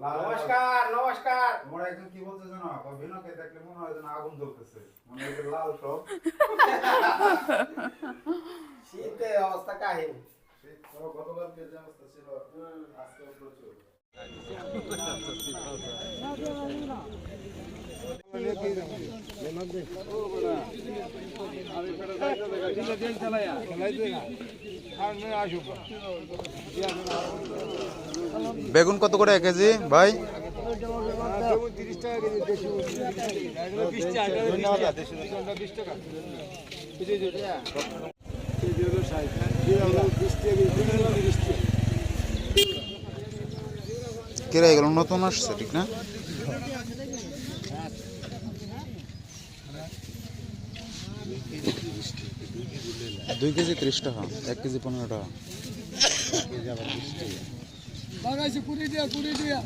নমস্কার নমস্কার। তোমরা একজন কি বলতে জানো? ভিনকে দেখলে মনে হয় যেন আগুন জ্বলতেছে। মনে হয় লাল সব। শীতে অবস্থা তো গতকালকে যে অবস্থা ছিল? আজকে প্রচুর। বেগুন কত করে এক কেজি? ভাই? কেরা এগুলো? নতুন আসছে, ঠিক না? দুই কেজি ত্রিশ টাকা, এক কেজি পনেরো টাকা।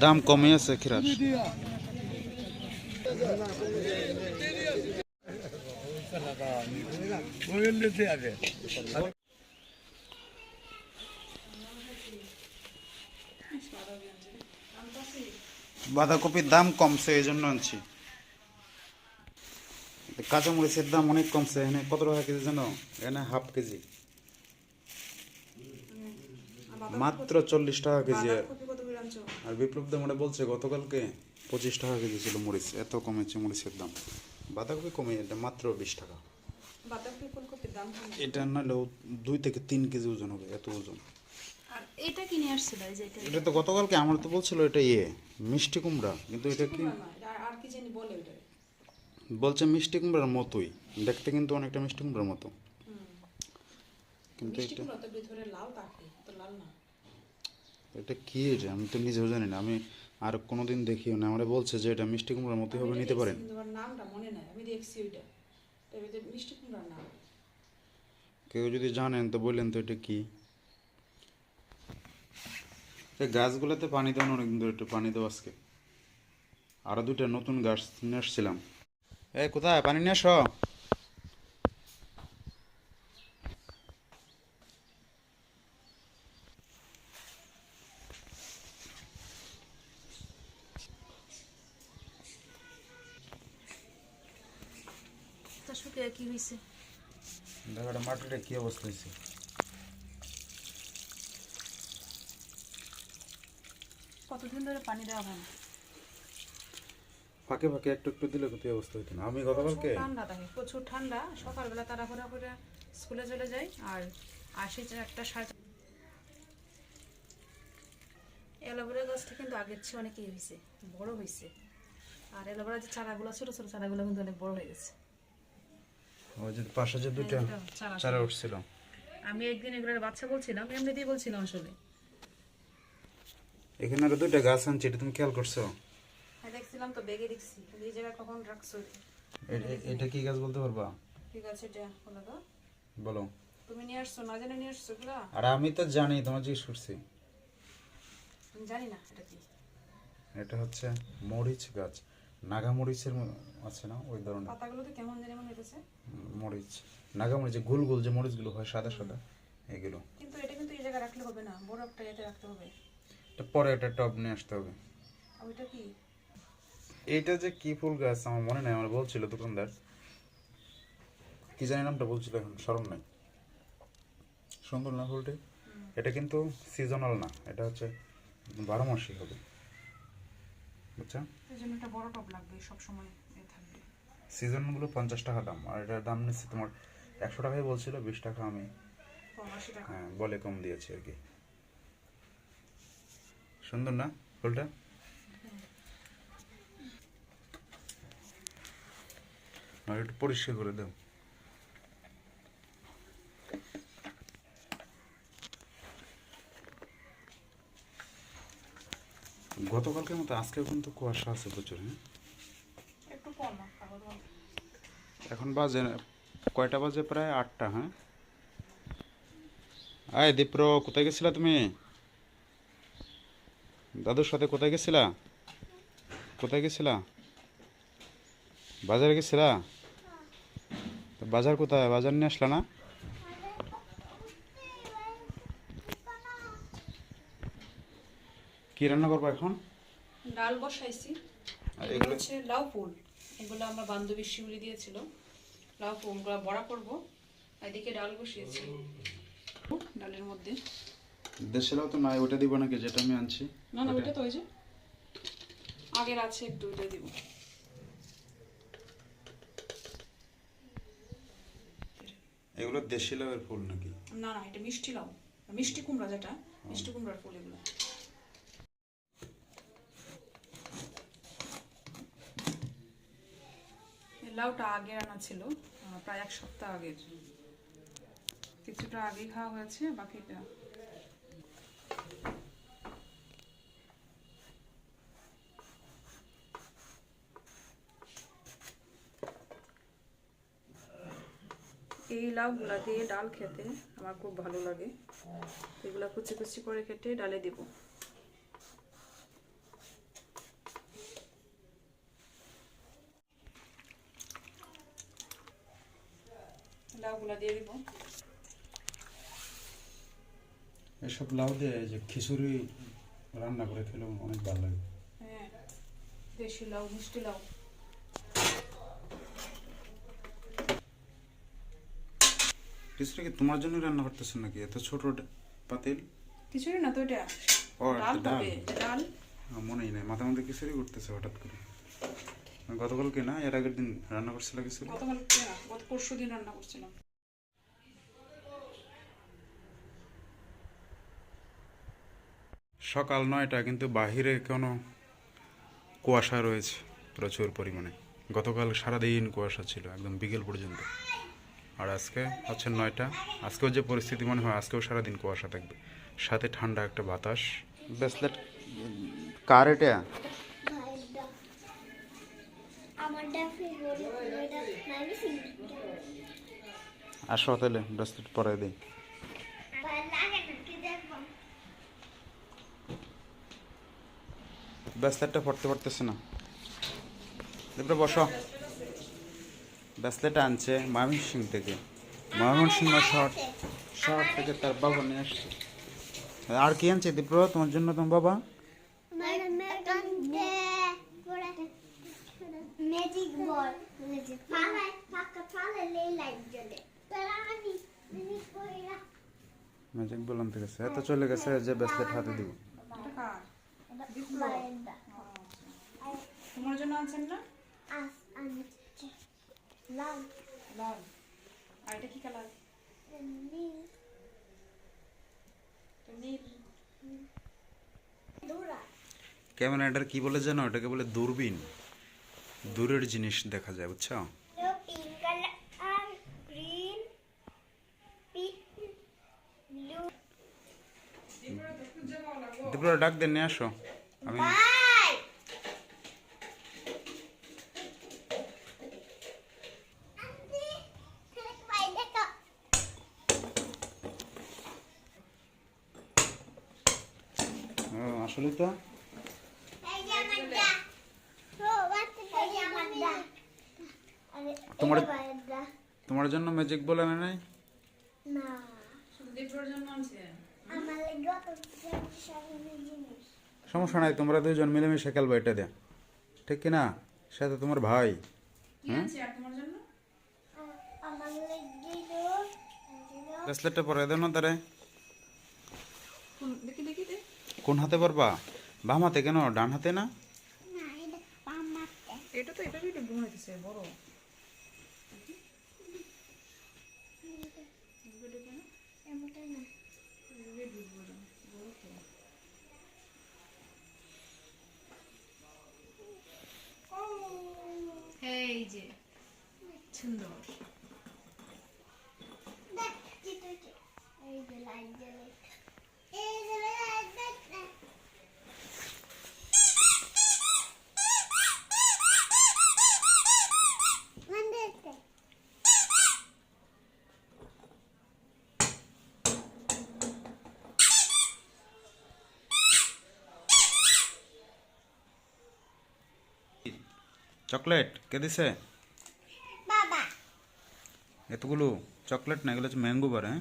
দাম কমই আছে খিরার বাঁধাকপির দাম কমছে এই জন্য আনছি। কাঁচামরিচের দাম অনেক কমছে এখানে কত টাকা কেজি জানো? এখানে হাফ কেজি। মাত্র চল্লিশ টাকা কেজি আর আর বিপ্লব দা মনে বলছে গতকালকে পঁচিশ টাকা কেজি ছিল মরিচ এত কমেছে মরিচের দাম। বাঁধাকপি কমে এটা মাত্র বিশ টাকা। এটা নাহলেও দুই থেকে তিন কেজি ওজন হবে এত ওজন। এটা কিনে আসছিল এটা এটা তো গতকালকে আমার তো বলছিল এটা ইয়ে মিষ্টি কুমড়া কিন্তু এটা কি বলছে মিষ্টি কুমড়ার মতোই দেখতে কিন্তু অনেকটা মিষ্টি কুমড়ার মতো। কিন্তু এটা ভিতরে লাল থাকে তো লাল না। এটা কি এটা? আমি তো নিজেও জানি না। আমি আর কোনোদিন দেখিও না। আমরা বলছে যে এটা মিষ্টি কুমড়ার মতোই হবে নিতে পারেন। নামটা মনে নাই। আমি দেখছি ওইটা। মিষ্টি কুমড়ার নাম। কেউ যদি জানেন তো বললেন তো এটা কি। এই গাছগুলোতে পানি দেওয়ানো অনেকদিন ধরে একটু পানি দেবো আজকে। আরও দুটা নতুন গাছ নিয়ে আসছিলাম। এ কোথায়? পানি নিয়ে আসো তা শুকিয়ে কি হয়েছে দেখো এটা মাটিটা কি অবস্থা হয়েছে? কতদিন ধরে পানি দেওয়া হয় না? ফাঁকে ফাঁকে একটু একটু দিলে কত অবস্থা হইতো না। আমি গতকালকে ঠান্ডা থাকে প্রচুর ঠান্ডা। সকালবেলা তাড়াহুড়া করে স্কুলে চলে যাই আর আসি একটা সাড়ে অ্যালোভেরা গাছটা কিন্তু আগের চেয়ে অনেকই হয়েছে বড় হয়েছে আর অ্যালোভেরা যে চারাগুলো ছোট ছোট চারাগুলো কিন্তু অনেক বড় হয়ে গেছে। ওই যে পাশে যে দুইটা এই তো চারা উঠছিল। আমি একদিন এগুলোর বাচ্চা বলছিলাম এমনিতেই বলছিলাম আসলে। এখানে আরও দুইটা গাছ আনছি এটা তুমি খেয়াল করছ? হ্যাঁ দেখছিলাম তো বেগে দেখছি। এই জায়গায় কখন রাখছো এ- এ- এটা কি গাছ বলতে পারবা? ঠিক আছে এটা? বলো তো। বলো। তুমি নিয়ে আসছো না জেনে নিয়ে আসছো এগুলা? আর আমি তো জানি তোমার জিজ্ঞেস করছি। আমি জানি না এটা কি? এটা হচ্ছে মরিচ গাছ। নাগা মরিচের আছে না? ওই ধরনের। পাতাগুলো তো কেমন জানি মনে হইতেছে। মরিচ। নাগা মরিচ যে গোল গোল যে মরিচগুলো হয় সাদা সাদা এগুলো। কিন্তু এটা কিন্তু এই জায়গায় রাখলে হবে না। বড় একটা রাখতে হবে। এটা পরে একটা টব নিয়ে আসতে হবে। ওইটা কি? এইটা যে কি ফুল গাছ আমার মনে নাই আমার বলছিল দোকানদার। কি জানি নামটা বলছিল এখন স্মরণ নাই। সুন্দর না ফুলটি? এটা কিন্তু সিজনাল না এটা হচ্ছে বারো মাসই হবে। বুঝছ এই জন্য একটা বড় টব লাগবে সব সময় থাকবে। সিজনগুলো পঞ্চাশ টাকা দাম আর এটার দাম নিচ্ছে তোমার একশো টাকাই বলছিল বিশ টাকা আমি হ্যাঁ বলে কম দিয়েছি আর কি। সুন্দর না ফুলটা? আর একটু পরিষ্কার করে দাও। গতকালকের মতো আজকে কিন্তু কুয়াশা আছে প্রচুর হ্যাঁ। এখন বাজে কয়টা বাজে প্রায়? আটটা হ্যাঁ? আয় দীপ্র কোথায় গেছিলা তুমি? দাদুর সাথে কোথায় গেছিলা? কোথায় গেছিলা? বাজারে গেছিলা? তো বাজার কোথায়? বাজার নিয়ে আসলা না? কি রান্না করব এখন? ডাল বসাইছি। আর এগুলো হচ্ছে লাউ ফুল। এগুলো আমার বান্ধবী শিউলি দিয়েছিল। লাউ ফুলগুলো বড়া করব। এদিকে ডাল বসিয়েছি। ডালের মধ্যে। দেশেলাও তো নাই ওটা দিব নাকি যেটা আমি আনছি? না না ওটা? তো ওই যে আগের আছে একটু ওইটা দিব। এগুলো দেশি লাউয়ের ফুল নাকি? না না এটা মিষ্টি লাউ। মিষ্টি কুমড়া যেটা মিষ্টি কুমড়ার ফুল এগুলো। লাউটা আগে আনা ছিল প্রায় এক সপ্তাহ আগের। কিছুটা আগে খাওয়া হয়েছে, বাকিটা এই লাউগুলা দিয়ে ডাল খেতে আমার খুব ভালো লাগে। এগুলা কুচি কুচি করে কেটে ডালে দিব। লাউগুলা দিয়ে দিব। এসব লাউ দিয়ে যে খিচুড়ি রান্না করে খেলেও অনেক ভালো লাগে। হ্যাঁ দেশি লাউ মিষ্টি লাউ। খিচুড়ি কি তোমার জন্য রান্না করতেছেন নাকি? এত ছোট পাতিল? কিছুই না তো এটা? ডাল মনেই নেই মাথা মধ্যে খিচুড়ি করতেছে হঠাৎ করে। গতকালকে না? এর আগের দিন রান্না করছিল গতকাল না? গত পরশু দিন রান্না করছিলাম। সকাল নয়টা কিন্তু বাহিরে কোনো কুয়াশা রয়েছে প্রচুর পরিমাণে। গতকাল সারাদিন কুয়াশা ছিল একদম বিকেল পর্যন্ত। আর আজকে হচ্ছে নয়টা। আজকেও যে পরিস্থিতি মনে হয় আজকেও সারাদিন কুয়াশা থাকবে। সাথে ঠান্ডা একটা বাতাস। ব্রেসলেট কার এটা? আসো তাহলে ব্রেসলেট পরে দিই। ব্রেসলেটটা পড়তে পারতেছে না। এবারে বসো। ব্রেসলেট আনছে ময়মনসিং থেকে। ময়মনসিং শহর শহর থেকে তার বাবা নিয়ে আসছে। আর কি আনছে দীপ্র তোমার জন্য তোমার বাবা? ম্যাজিক বল ম্যাজিক ফালাই ফাকা ফালাই লেই লাইট জ্বলে তারা আমি কইরা ম্যাজিক বল আনতে গেছে এত চলে গেছে যে ব্রেসলেট হাতে দিব। এটা কার? বারান্দা। তোমার জন্য আনছেন না? লাল। লাল। আর এটা কি কালার? নীল। নীল। ক্যামেরাটার কি বলে জানো? এটাকে বলে দূরবীন। দূরের জিনিস দেখা যায় বুঝছ? দীপ্র ডাক দেন নিয়ে আসো। আমি আসলে তো এই যে আমার দা ও বাচ্চা এই যে আমার দা আরে তোমার- এই যে আমার দা তোমার জন্য ম্যাজিক বল আনে নাই? না। আমার সমস্যা নাই তোমরা দুজন মিলেমিশে খেলব এটা দিয়ে। ঠিক কি না সাথে তোমার ভাই। কি আনছে আর তোমার জন্য? আ- আমার লাগে তো ব্রেসলেটটা পরে দেও না তারে। কোন- দেখি দেখি দে। কোন হাতে পারবা? বাম হাতে কেন? ডান হাতে না? না এটা পামাতে এটা তো এটা বড় হইতেছে বড় এমনটা না এই যে সুন্দর দেখ চকলেট কে দিছে? এতগুলো চকলেট না এগুলো হচ্ছে ম্যাঙ্গো বার হ্যাঁ?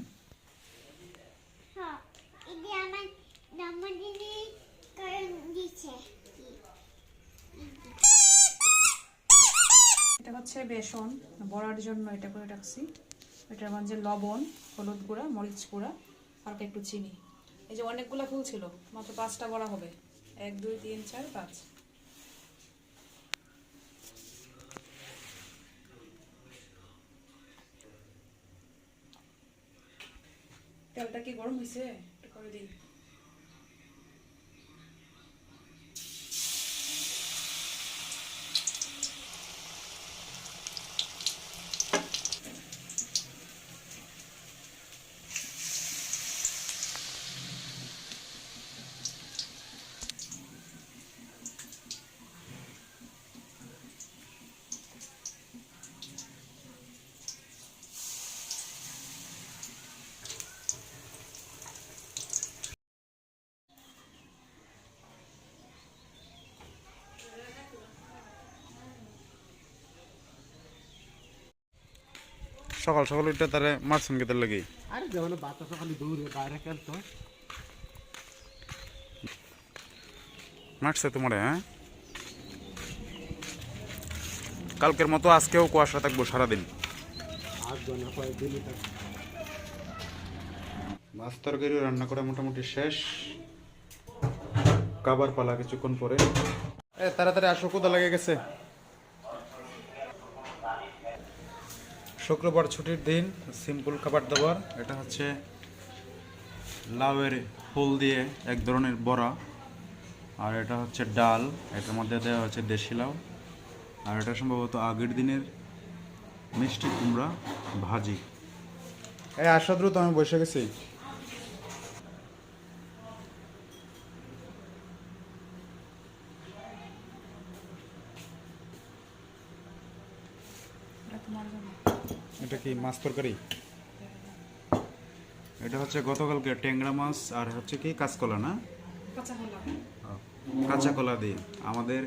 এটা হচ্ছে বেসন বড়ার জন্য এটা করে রাখছি। এটার মাঝে লবণ হলুদ গুঁড়া মরিচ গুঁড়া আর একটু চিনি। এই যে অনেকগুলো ফুল ছিল মাত্র পাঁচটা বড়া হবে। এক দুই তিন চার পাঁচ। তেলটা কি গরম হয়েছে করে দিই সকাল সকাল এটা তারে মারছেন কেতার লাগে? আরে যেমন বাতাস খালি দূরে বাইরে খেলতো মারছে তোমারে হ্যাঁ? কালকের মতো আজকেও কুয়াশা থাকব সারাদিন। মাছ তরকারি রান্না করা মোটামুটি শেষ। কাবার পালা কিছুক্ষণ পরে। এ তাড়াতাড়ি আসো কোথা লেগে গেছে। শুক্রবার ছুটির দিন সিম্পল খাবার দাবার এটা হচ্ছে লাউয়ের ফুল দিয়ে এক ধরনের বড়া আর এটা হচ্ছে ডাল এটার মধ্যে দেওয়া হচ্ছে দেশি লাউ আর এটা সম্ভবত আগের দিনের মিষ্টি কুমড়া ভাজি। এই আসা দ্রুত আমি বসে গেছি। এটা তোমার জন্য। এটা কি মাছ তরকারি? এটা হচ্ছে গতকালকে ট্যাংরা মাছ আর হচ্ছে কি কাঁচকলা না? কাঁচা কলা দিয়ে আমাদের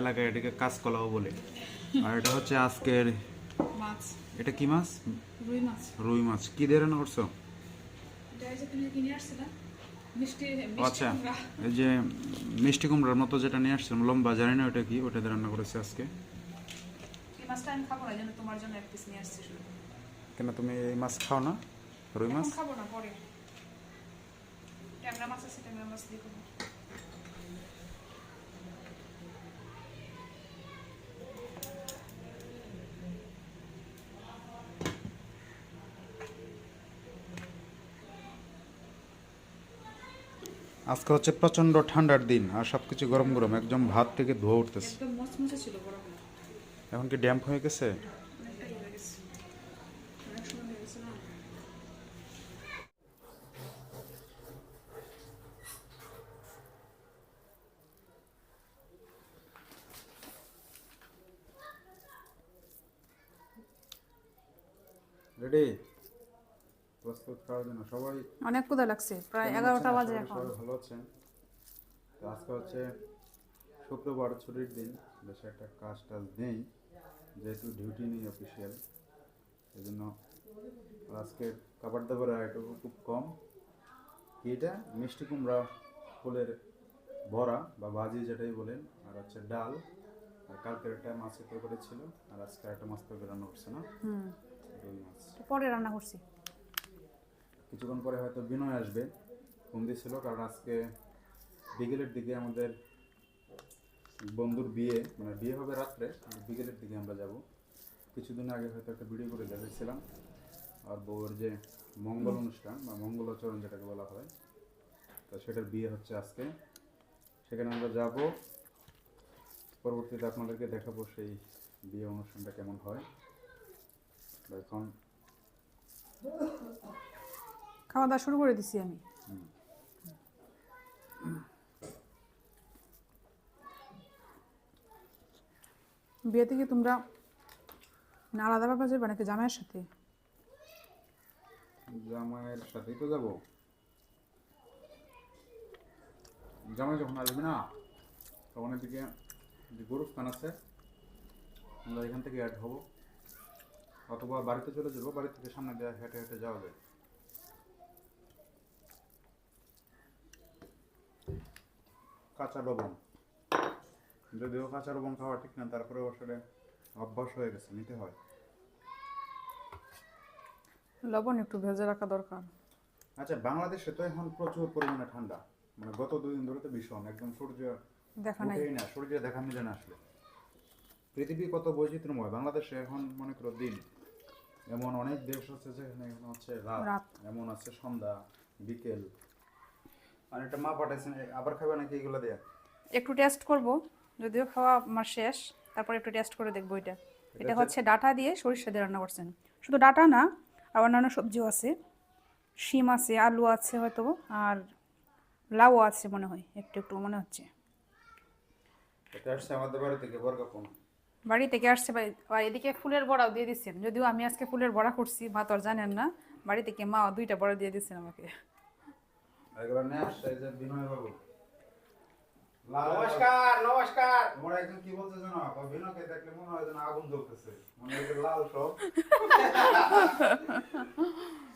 এলাকায় এটাকে কাঁচকলাও বলে। আর এটা হচ্ছে আজকের এটা কি মাছ? রুই মাছ। রুই মাছ। কি দিয়ে রান্না করছ? আচ্ছা এই যে মিষ্টি কুমড়ার মতো যেটা নিয়ে আসছিলাম লম্বা জানি না ওটা কি ওটা দিয়ে রান্না করেছি আজকে। মাছটা আমি খাব না যেন তোমার জন্য এক পিস নিয়ে আসছি শুধু। কেন তুমি এই মাছ খাও না? রুই মাছ? খাব না পরে। ট্যাংরা মাছ আছে ট্যাংরা মাছ দিয়ে আজকে হচ্ছে প্রচণ্ড ঠান্ডার দিন আর সবকিছু গরম গরম একদম ভাত থেকে ধোয়া উঠতেছে। এখন কি ড্যাম্প হয়ে গেছে অনেকটাই হয়ে গেছে অনেক সময় হয়ে গেছে না রেডি জন্য সবাই অনেক ক্ষুদা লাগছে প্রায় এগারোটা বাজে এখন। সবাই ভালো আছেন? তো আজকে হচ্ছে শুক্রবার ছুটির দিন। একটা কাজ টাজ নেই যেহেতু ডিউটি নেই অফিসিয়াল এই জন্য আজকে খাবার দাবার আইটেম খুব কম। এটা? মিষ্টি কুমড়া ফুলের বড়া বা ভাজি যেটাই বলেন আর হচ্ছে ডাল। আর কালকের একটা মাছের তরকারি ছিল আর আজকে একটা মাছ তরকারি রান্না করছে না। পরে রান্না করছি। কিছুক্ষণ পরে হয়তো বিনয় আসবে। ফোন দিয়েছিল কারণ আজকে বিকেলের দিকে আমাদের বন্ধুর বিয়ে মানে বিয়ে হবে রাত্রে বিকেলের দিকে আমরা যাব। কিছুদিন আগে হয়তো একটা ভিডিও করে দেখেছিলাম আর বউয়ের যে মঙ্গল অনুষ্ঠান, বা মঙ্গলাচরণ যেটাকে বলা হয়, তো সেটার বিয়ে হচ্ছে আজকে। সেখানে আমরা যাব। পরবর্তীতে আপনাদেরকে দেখাবো সেই বিয়ে অনুষ্ঠানটা কেমন হয়। এখন খাওয়া দাওয়া শুরু করে দিছি আমি। বিয়েতে কি তোমরা না আলাদাভাবে যাবে নাকি জামাইয়ের সাথে? জামাইয়ের সাথেই তো যাব। জামাই যখন আসবে না, তখন এদিকে যে গরুস্থান আছে, আমরা এখান থেকে অ্যাড হব। অথবা বাড়িতে চলে যাব, বাড়ি থেকে সামনে দেওয়া হেঁটে হেঁটে যাওয়া যায়। কাঁচা লবণ। যদিও কাঁচা লবণ খাওয়া ঠিক না তারপরে আসলে অভ্যাস হয়ে গেছে নিতে হয়। লবণ একটু ভেজে রাখা দরকার। আচ্ছা বাংলাদেশে তো এখন প্রচুর পরিমাণে ঠান্ডা। মানে গত দুদিন ধরে তো ভীষণ একদম সূর্য দেখা নাই। না সূর্য দেখা মিলে না আসলে। পৃথিবী কত বৈচিত্র্যময় বাংলাদেশে এখন মনে করো দিন। এমন অনেক দেশ আছে যেখানে হচ্ছে রাত। এমন আছে সন্ধ্যা বিকেল। আর একটা মা পাঠাইছেন আবার খাবে নাকি এগুলো দেয়া? একটু টেস্ট করব যদিও খাওয়া আমার শেষ তারপর একটু টেস্ট করে দেখব এটা। এটা এটা হচ্ছে ডাটা দিয়ে সরিষা দিয়ে রান্না করছেন। শুধু ডাটা না আর অন্যান্য সবজিও আছে। শিম আছে আলু আছে হয়তো আর লাউ আছে মনে হয় একটু একটু মনে হচ্ছে। এটা আসছে আমাদের বাড়ি থেকে বরগাপন বাড়ি থেকে আসছে আর এদিকে ফুলের বড়াও দিয়ে দিচ্ছেন। যদিও আমি আজকে ফুলের বড়া করছি মা তো আর জানেন না বাড়ি থেকে মা দুইটা বড়া দিয়ে দিচ্ছেন আমাকে। এগুলো নিয়ে এই যে বিনয় বাবু। নমস্কার নমস্কার। তোমরা একজন কি বলতে জানো? বিনয়কে দেখলে মনে হয় যেন আগুন জ্বলতেছে। মনে হয় লাল সব।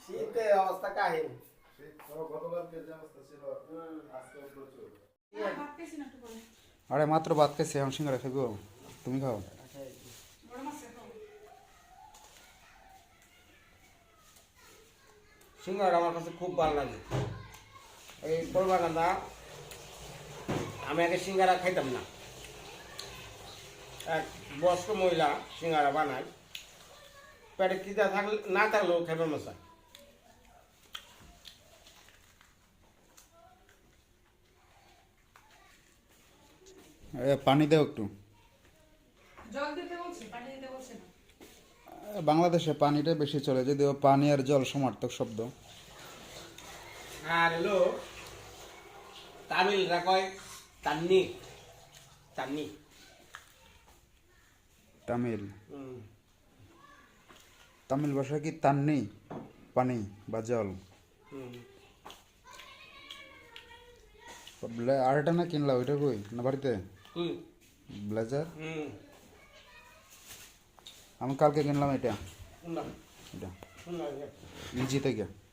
শীতে অবস্থা কাহিনী গতকালকে যে অবস্থা ছিল আজকে প্রচুর। আরে মাত্র ভাত খাইছি এখন সিঙ্গারা খাইবো। তুমি খাও। সিঙ্গার আমার কাছে খুব ভালো লাগে। এই পরবাগান্দা আমি আগে সিঙ্গারা খাইতাম না। এক বয়স্ক মহিলা সিঙ্গারা বানায়। পেটে কিতা থাকলে না থাকলেও খেবে মশা পানি দাও একটু। জল দিতে বলছি পানি দিতে বলছে না। এ, বাংলাদেশে পানিটা বেশি চলে যদিও পানি আর জল সমার্থক শব্দ। আর হলো তামিলরা কয় তান্নি। তান্নি। তামিল। তামিল ভাষা কি তান্নি? পানি বা জল? হুম। ব্লে- আর এটা না কিনলা ওইটা কই? না বাড়িতে? ব্লেজার? আমি কালকে কিনলাম এটা। এটা। ইজি থেকে।